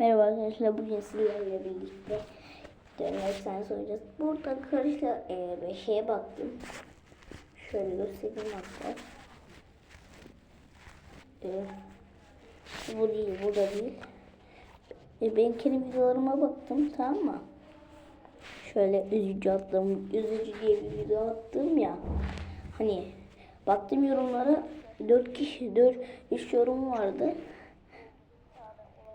Merhaba arkadaşlar bugün sizlerle birlikte döner sen oynayacağız. Burada arkadaşlar e, şeye baktım. Şöyle göstereyim hatta. E, bu değil bu da değil. E, ben kendi videolarıma baktım tamam mı? Şöyle üzücü attım. Üzücü diye bir video attım ya. Hani baktım yorumlara 4 kişi 4 3 yorum vardı.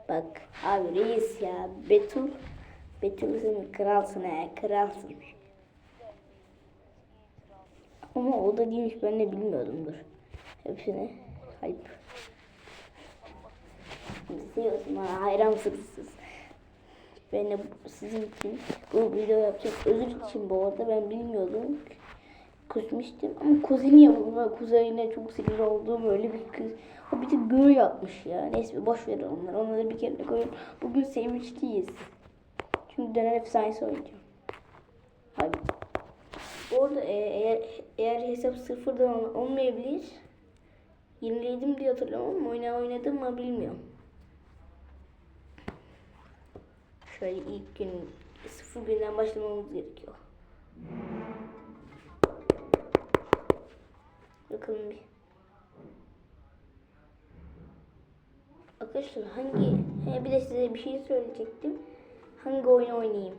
Bak abi reis ya Betul Betul sen kralsın he kralsın. Ama o da değilmiş ben de bilmiyordumdur. Hepsini hayır. Seviyorsun bana hayransınız siz. Ben de sizin için bu video yapacağım. Özür için bu arada ben bilmiyordum. Kusmuştum ama kuzeni yapımda kuzeyine çok sinir olduğum öyle bir kız. O bir de gör yapmış ya. Neyse boş verin onları. Onları bir kere koyun. Bugün sevinçliyiz. Çünkü döner efsanesi oynayacağım. Hadi. Bu arada e, eğer, eğer hesap sıfırdan ol- olmayabilir. Yeniledim diye hatırlıyorum ama oyna oynadım mı bilmiyorum. Şöyle ilk gün sıfır günden başlamamız gerekiyor. Bakalım bir. Arkadaşlar hangi... He, bir de size bir şey söyleyecektim. Hangi oyunu oynayayım?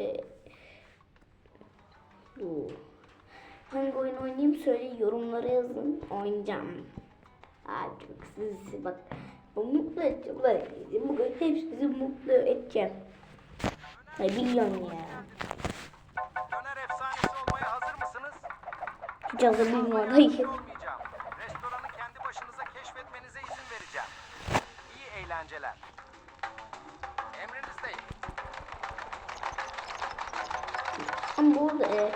Ee. Hangi oyun oynayayım söyle yorumlara yazın. Oynayacağım. Aa çok sizi bak. Bu mutlu edeceğim. Bugün hepinizi mutlu edeceğim. Ay biliyorum ya. Var. Hayır. Olmayacağım. Restoranı kendi başınıza keşfetmenize izin vereceğim. İyi eğlenceler. Emrinizdeyim. Ama bu e,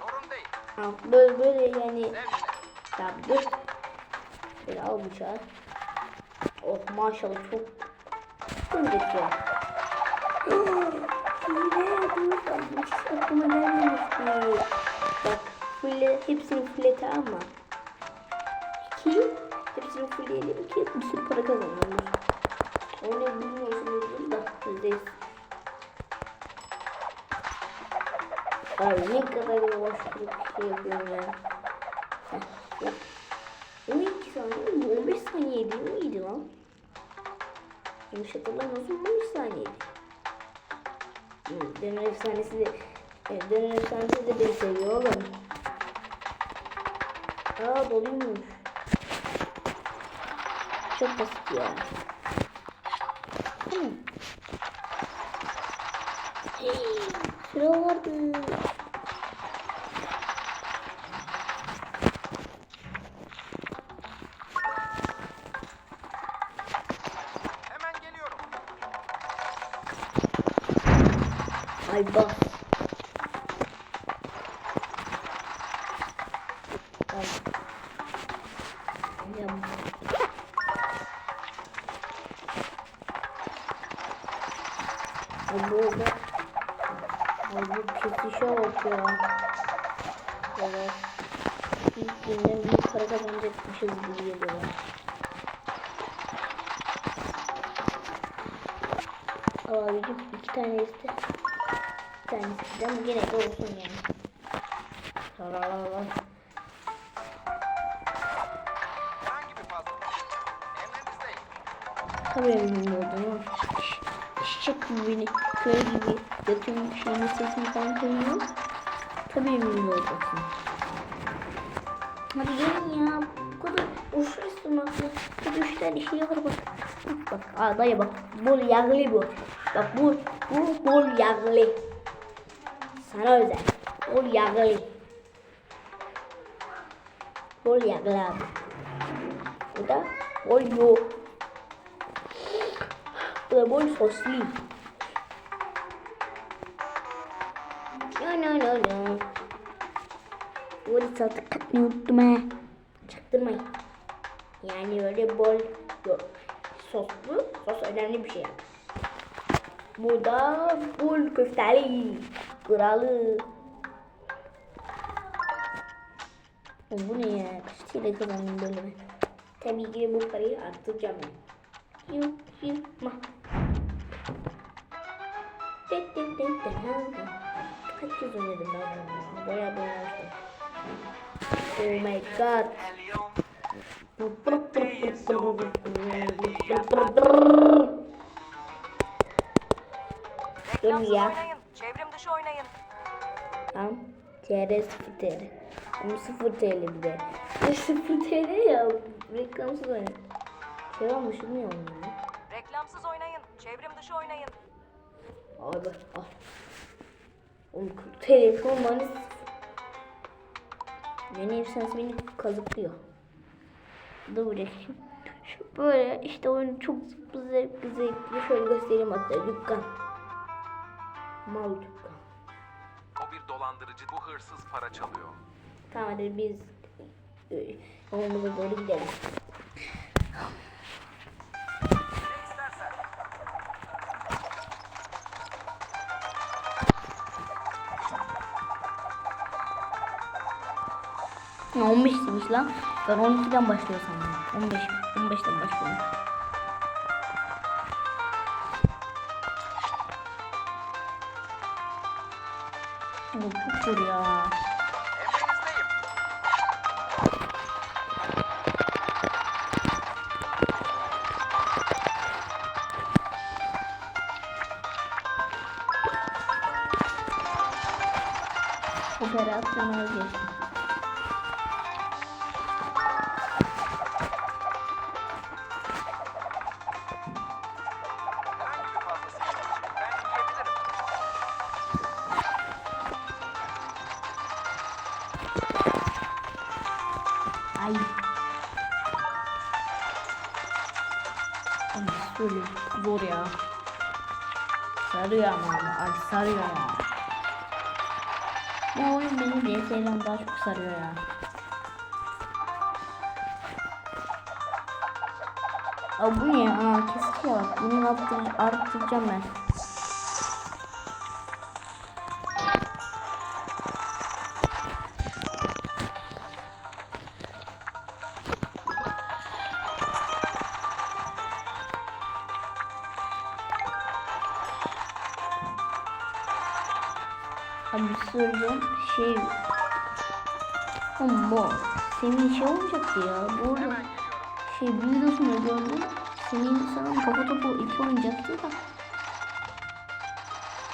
Sorun değil. ha, böyle böyle yani Zevkle. ya dur. Şöyle al bıçağı. Oh maşallah çok Öldük ya. Yine dur. Bu hiç aklıma gelmemişti. Fulle, hepsini fulle tamam mı? İki, hepsini fullleyelim ki bir sürü para kazanalım. Onu bilmiyorsunuz da yüzdeyiz. Ay ne kadar yavaş bir şey yapıyorum ya. Heh, yap. 12 saniye mi? 15 saniye değil miydi lan? Yanlış hatırlamıyorsam 15 saniyeydi. Döner efsanesi de e, Döner efsanesi de beni seviyor oğlum. Aa doluymuş. Çok basit ya. Hmm. Hey, Sıra vardı. Hemen geliyorum. Ay bas. Ya. Evet. İlk günden büyük para kazanacakmışız gibi geliyor. Abicim iki tane iste. Bir tane isteyeceğim. Gene de olsun yani. La la la bir emin oldum ama. Gibi beni köy gibi yatıyorum şeyin sesini falan koyuyor. Tabii emin olacaksın. Hadi gelin ya. Bu kadar boş restoranla. Bir üç tane şey bak. Bak aa, dayı bak. Bol yağlı bu. Bak bu, bu bol yağlı. Sana özel. Bol yağlı. Bol yağlı abi. Bu da bol yoğurt. Bu da bol soslu. No no no no. Arada salata katmayı unuttum ha. Çaktırmayın. Yani öyle bol yok. Soslu. Sos önemli bir şey. Bu da bol köfteli. Kralı. Bu ne ya? Kaç TL kazandım böyle ben? Tabii ki bu parayı arttıracağım ben. Yuh dıt dıt. Kaç kez oynadım ben bunu ya? Bayağı bayağı oynadım. Oh my god. Dur ya. oynayın. Çevrim dışı oynayın. Tamam. TR 0 TL. Ama 0 TL bir de. E 0 TL ya. Reklamsız oyun. Şey olmuş mu ya? Reklamsız oynayın. Çevrim dışı oynayın. Abi al. Oğlum 40 TL şu an bana Beni efsanesi beni kazıklıyor. Dur bırakayım. Şu böyle işte oyun çok zevkli zevkli. Şöyle göstereyim hatta dükkan. Mal dükkan. O bir dolandırıcı. Bu hırsız para çalıyor. Tamam hadi biz e, yolumuza doğru gidelim. Ne 15 demiş lan. Ben 12'den başlıyor sandım. 15, 15'ten başlıyor. Bu çok zor ya. Operasyonu geçtim. Sarıyor ama. Ay sarıyor ya. Bu oyun beni DS'den daha çok sarıyor ya. Aa bu ne? Aa, kesin ya bak. Bunu arttır, arttıracağım ben. Soracağım şey ama senin şey olacaktı ya. Hemen geliyorum. şey videosunu gördüm. Senin sanırım kafa topu iki oynayacaktı da.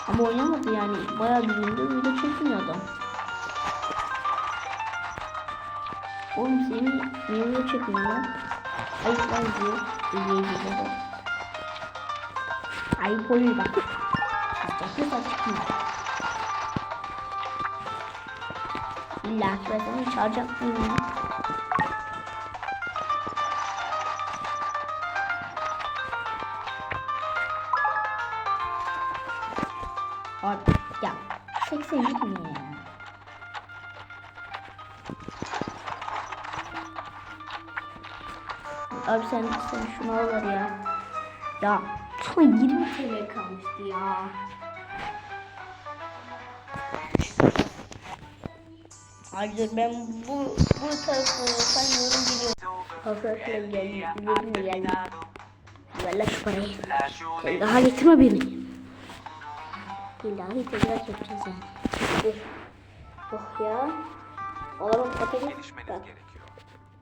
Ama oynamadı yani. Bayağı gündür video çekmiyor adam Oğlum senin niye çekmiyor lan? Ayıp lan diyor izleyicilere Ayıp oluyor bak. Sıcaklı çıkmıyor İlla ki ben çağıracaktım ya. Abi ya 80 gitmiyor. Abi sen sen şunu al ver ya. Ya sana 20 TL kalmıştı ya. Hayır ben bu bu tarafa saymıyorum gidiyorum. Arkadaşlar geldim. Geldim. Ver lan şu parayı. Sen daha getirme beni. İlahi tekrar yapacağız yani. Oh, oh ya. Oğlum patates. Gelişmeniz Bak. gerekiyor.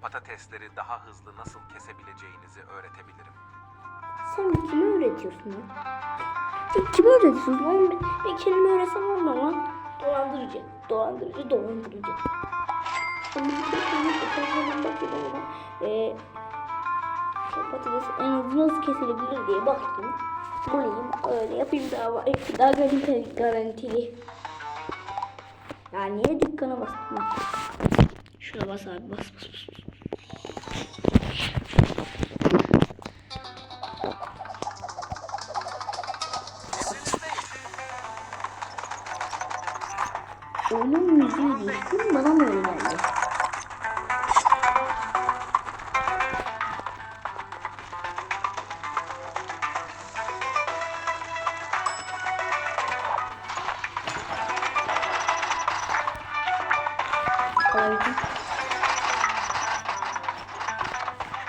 Patatesleri daha hızlı nasıl kesebileceğinizi öğretebilirim. Sen kime öğretiyorsun lan? Kime öğretiyorsun? Ben, ben kendime öğretsem olmam lan. Dolandırıcı, dolandırıcı, dolandırıcı. Ee, patates en az nasıl kesilebilir diye baktım. Bulayım, öyle yapayım daha var. Daha garantili, garantili. Ya niye dükkana bastım? Şuna bas abi, bas bas bas.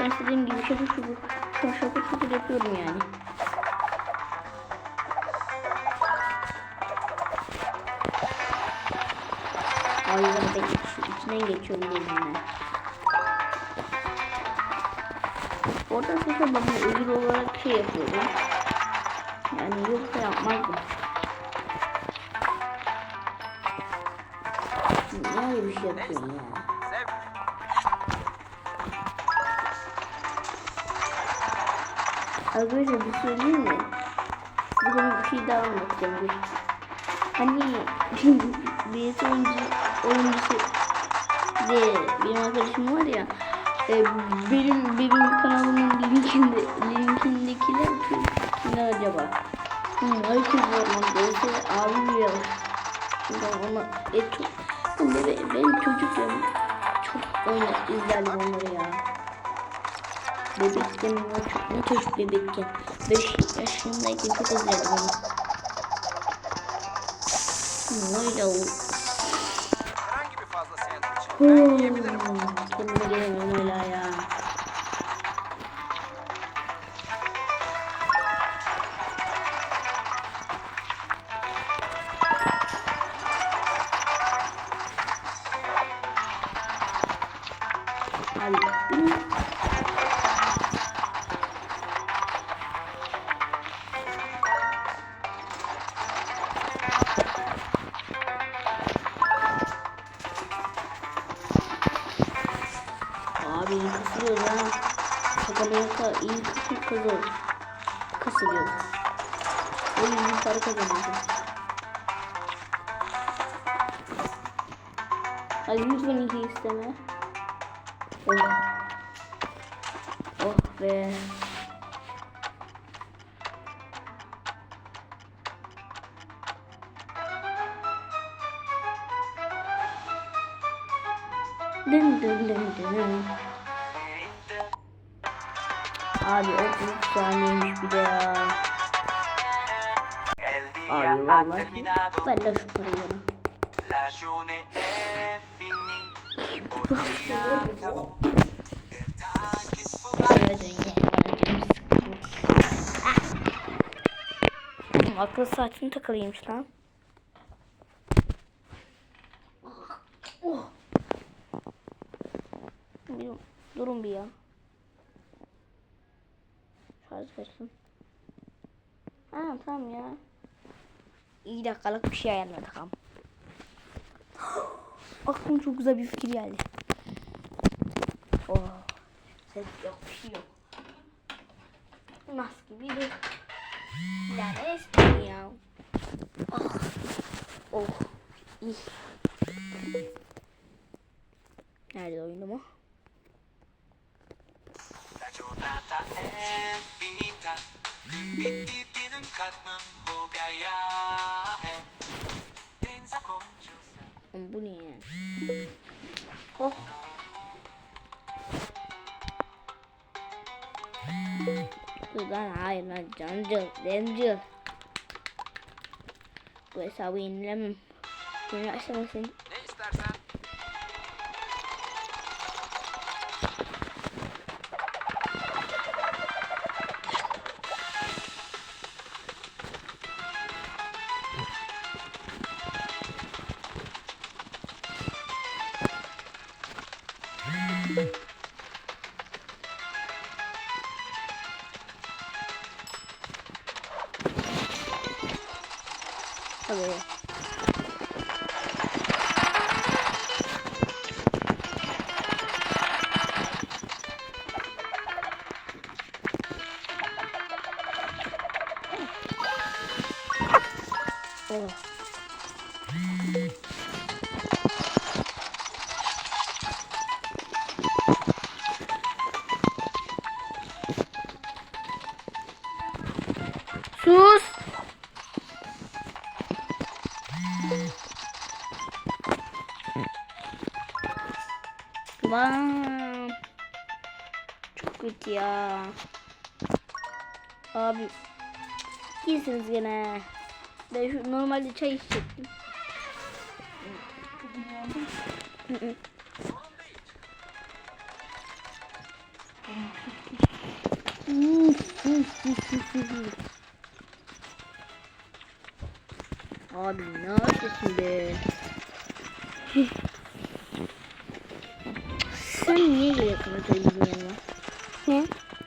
Ben istediğim gibi şapır şupur şapır şapır şupur yapıyorum yani. Hayır ben iç- içinden geçiyorum benimle. Orada ben bunu ödül olarak şey yapıyorum. Yani yoksa yapmazdım. Ne öyle bir şey yapıyorsun ya? Arkadaşlar bir söyleyeyim mi? Size ben bir şey daha anlatacağım. Dur. Hani birisi oyuncu, oyuncusu de benim arkadaşım var ya e, benim benim kanalımın linkinde linkindekiler kimler acaba? Hmm, herkes var lan. Birisi abim ya. Şimdi ona e, çok, ben, ben çocukken çok oyna, izlerdim onları ya. Bebekken ne ne çocuk bebekken. 5 yaşındayken çok izlerdim onu. Öyle oldu. Herhangi bir fazla sandviç. Ben yiyebilirim. Kendime gelemem öyle ya. İyi kısıl kızıyor. Kısılıyor. O yüzden para kazanıyor. Hadi lütfen iki isteme. Oh. Oh be. Qu'il faut Evet, evet, evet. Akıl saatini takılıymış lan. Oh. Bir, durun bir ya. Şarj kaçsın. Ha tamam ya. İyi dakikalık bir şey ayarladık ama. Aklıma çok güzel bir fikir geldi. Oh. Ses yok, bir şey yok. Nas gibi lale esmiyor ya. Ah. Oh. İyi. Nerede oyunum o? La giornata è finita. Bitti in un katman ho gaya hai. Pensa con Giuseppe. Oğlum Bu ne ya? Oh. Dur lan hayır lan cancıl, dencil. Bu hesabı yenilemem. Yeni aşamasın. Ne istersen. Tabii. İyisiniz gene. Ben şu normalde çay içecektim. Abi ne yapıyorsun be? Sen niye geliyorsun yanıma? Ne?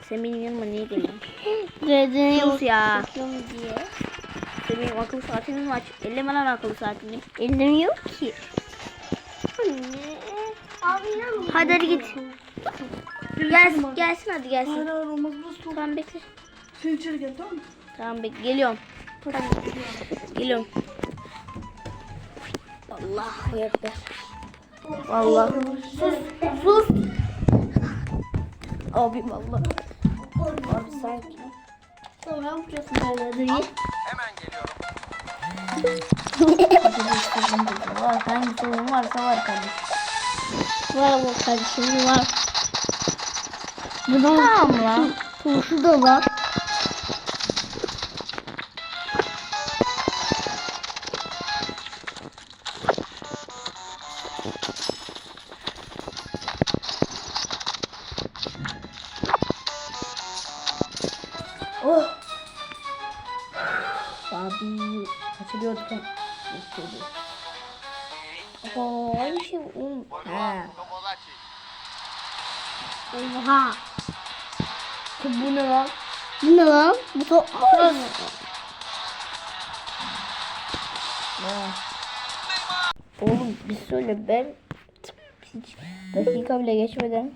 Sen benim yanıma niye geliyorsun? Gözünü ya. Benim akıllı saatimi mi aç? Elleme lan akıllı saatini. Elim yok ki. Anne. Hadi hadi git. Gelsin, gelsin hadi gelsin. Hayır hayır olmaz burası soğuk. Tamam bekle. Sen içeri gel tamam mı? Tamam bekle. Geliyorum. Geliyorum. Allah ekber. Allah. Sus. Sus. Abi Allah. Abi sanki. Yapacaksın böyle değil? Hemen geliyorum. Var. Hangi sorun varsa var kardeşim. Var ama kardeşim var. Bu da Tamam lan. turşu da var. Oğlum bir söyle ben hiç dakika bile geçmeden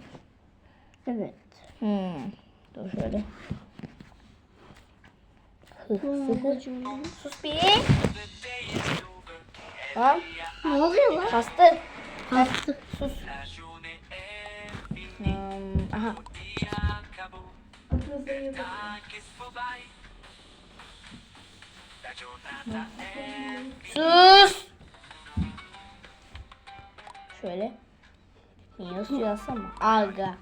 evet. Hmm. dur şöyle. Sus bir. Lan Ne oluyor lan? bastır Bastı. sus. Hmm, aha sus şöyle Yunus yazsana aga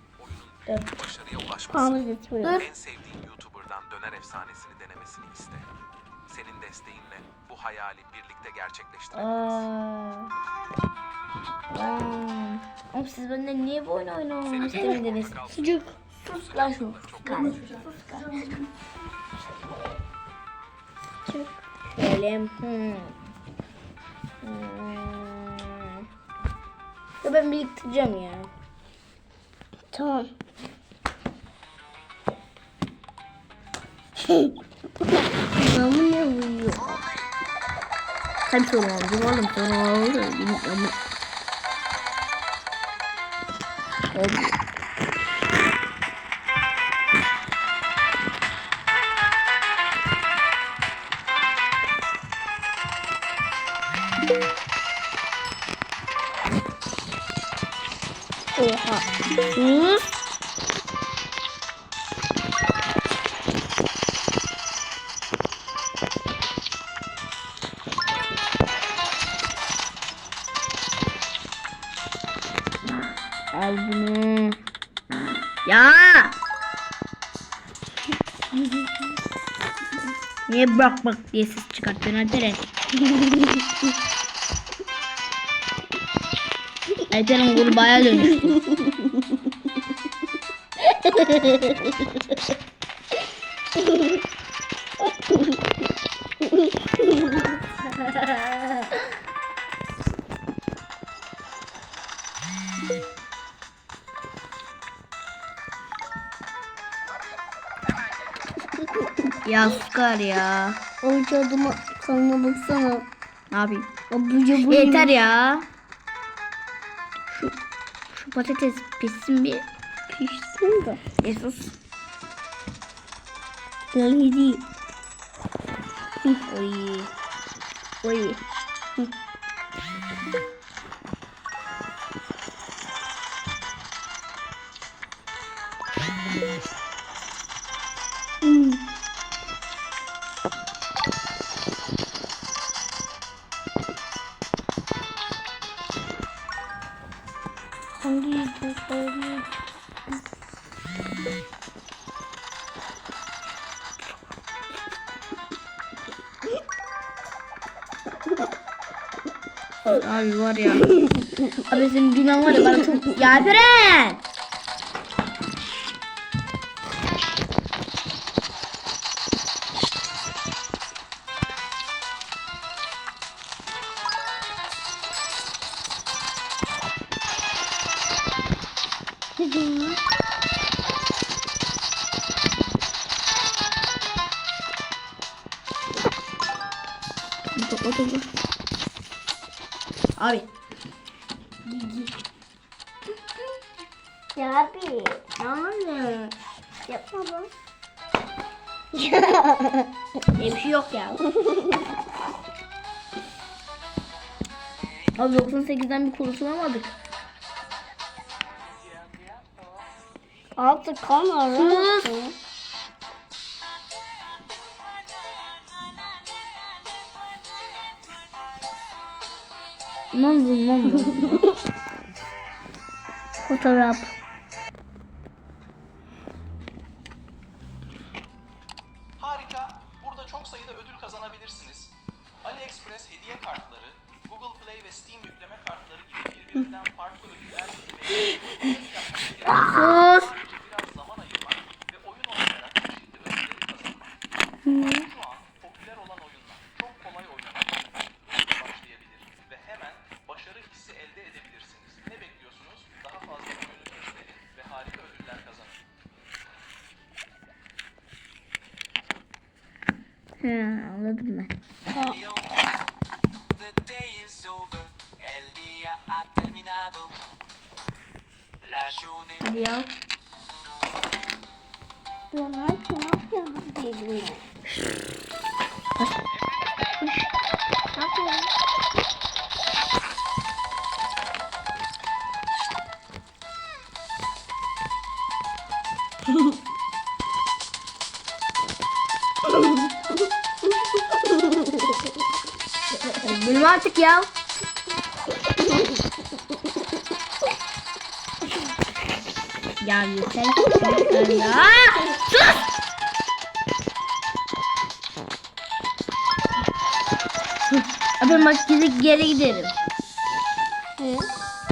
dur Başarıya ulaşması. Getiriyor. En sevdiğin YouTuber'dan döner efsanesini denemesini iste. Senin desteğinle bu hayali birlikte gerçekleştirebiliriz. Oğlum siz benden niye bu oyunu oynamamı istemediniz? Sucuk. Sus lan şu. Sus kardeşim. Sus kardeşim. Şöyle. Hmm. Hmm. Ya ben biriktireceğim ya. Tamam. Adamı ne vuruyor? Sen sonra aldım oğlum sonra aldım. Oldu. Bak bak diye ses çıkartıyorsun Alperen? Alperen kurbağaya dönüştü. Ya Skar ya. Oyuncu adamı kanına baksana. Ne yapayım? Abuca bu Yeter ya. Şu, şu patates pişsin bir. Pişsin de. Jesus. Öyle değil. Oy. Oy. Hmm. Abi var ya. Abi senin bilmem var ya bana çok... Ya Alperen! 98'den bir kurtulamadık. Sus. Ne oldu ne oldu? Fotoğraf. He, anladım ben. Ha Hadi ya. Ya ne yapıyorsun? Ne yapıyorsun? Artık ya. ya yeter. Sus! Abi bak geri, geri giderim. Hı?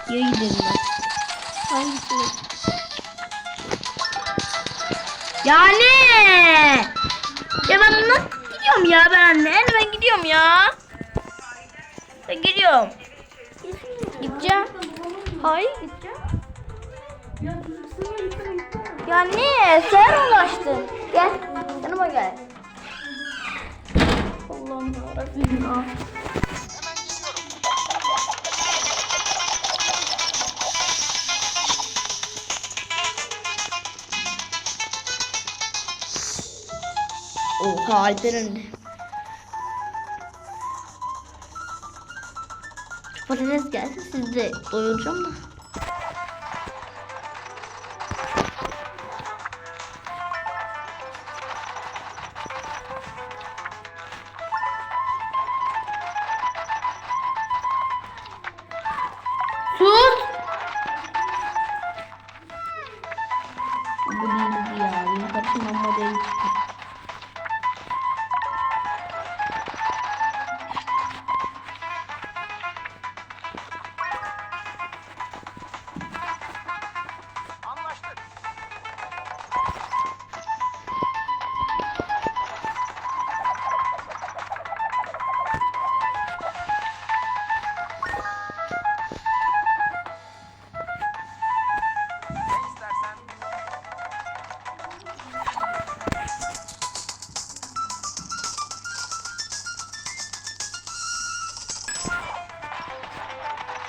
Geri giderim bak. Hangisini? Yani. Ya ben nasıl gidiyorum ya ben anne? Ben gidiyorum ya. Gidiyorum. Gideceğim. Hayır gideceğim. Ya ne? Sen ulaştın. Gel. Yanıma gel. Allah'ım yarabbim ya. Oha Alper Patates gelsin sizi de doyuracağım da.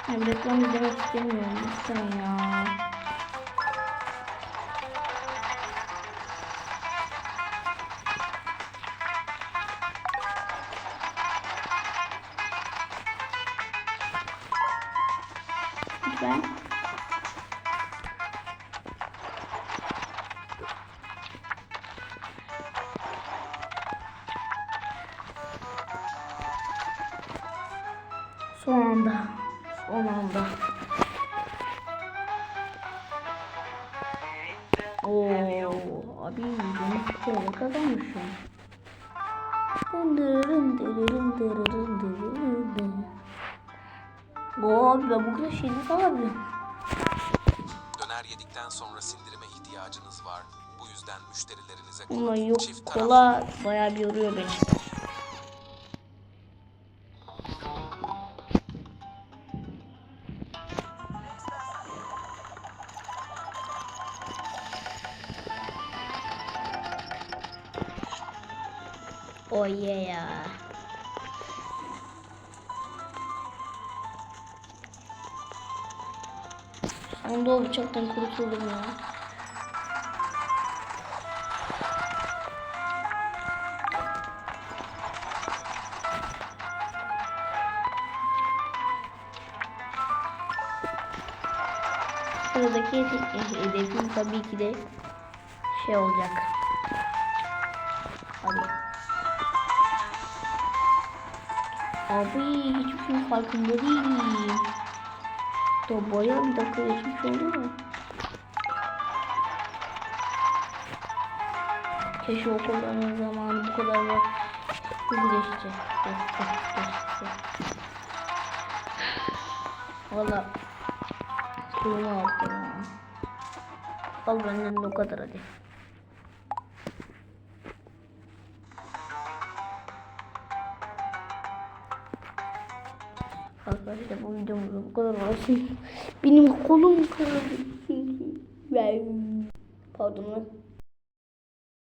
Ben reklam izlemek istemiyorum lütfen ya. Oo abi ben bu kadar şeyi nasıl alabilirim? Döner yedikten sonra sindirime ihtiyacınız var. Bu yüzden müşterilerinize kola, yok çift taraflı kola bayağı bir yoruyor beni. Oh yeah. Onda o bıçaktan kurtuldum ya. Sıradaki hede- hedefim tabii ki de şey olacak. Hadi. Abi hiçbir şeyin farkında değilim. Da bayağı bir dakika geçmiş oldu mu? Keşke okulların zamanı bu kadar da hızlı. Geçti. Valla suyumu aldım ya. Al benden de o kadar hadi. Arkadaşlar bu videomuzda bu kadar olsun. Benim kolum kırıldı çünkü. Ben- Pardon.